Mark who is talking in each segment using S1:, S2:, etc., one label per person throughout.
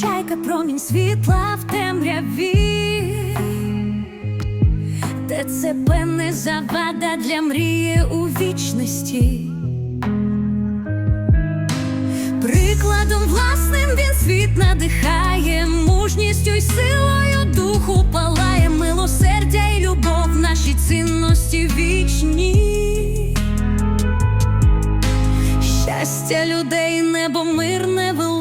S1: чайка, промінь світла в темряві. ТЦП не завада для мрії у вічності. Прикладом власним він світ надихає, мужністю й силою духу палає, милосердя й любов, наші цінності вічні. Щастя людей, небо мирне, величне.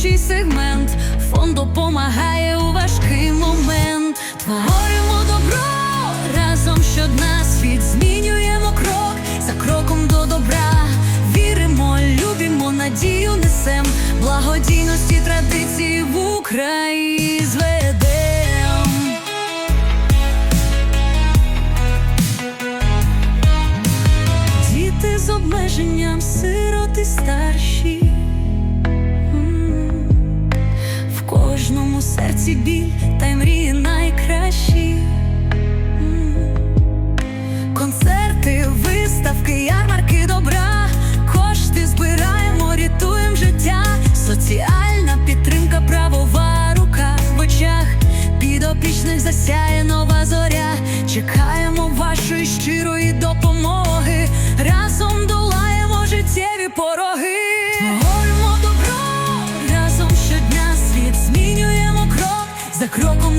S1: Болючий сегмент, фонд допомагає у важкий момент. Творимо добро разом щодня світ змінюємо крок за кроком до добра. Віримо, любимо, надію несем, благодійності традиції в Україні засяє нова зоря. Чекаємо вашої щирої допомоги. Разом долаємо життєві пороги. Творимо добро разом щодня світ змінюємо крок за кроком.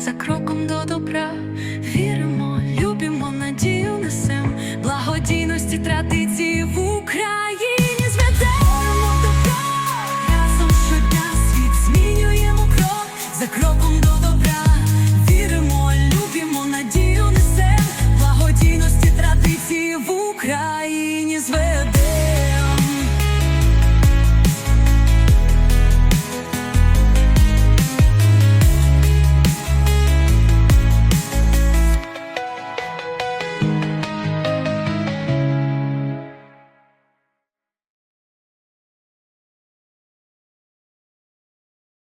S1: за кроком до добра. Віримо, любимо, надію несем, благодійності, традиції в Україні зведемо добро, разом щодня світ змінюємо крок за кроком до добра. Віримо, любимо, надію несем, благодійності, традиції в Україні зведемо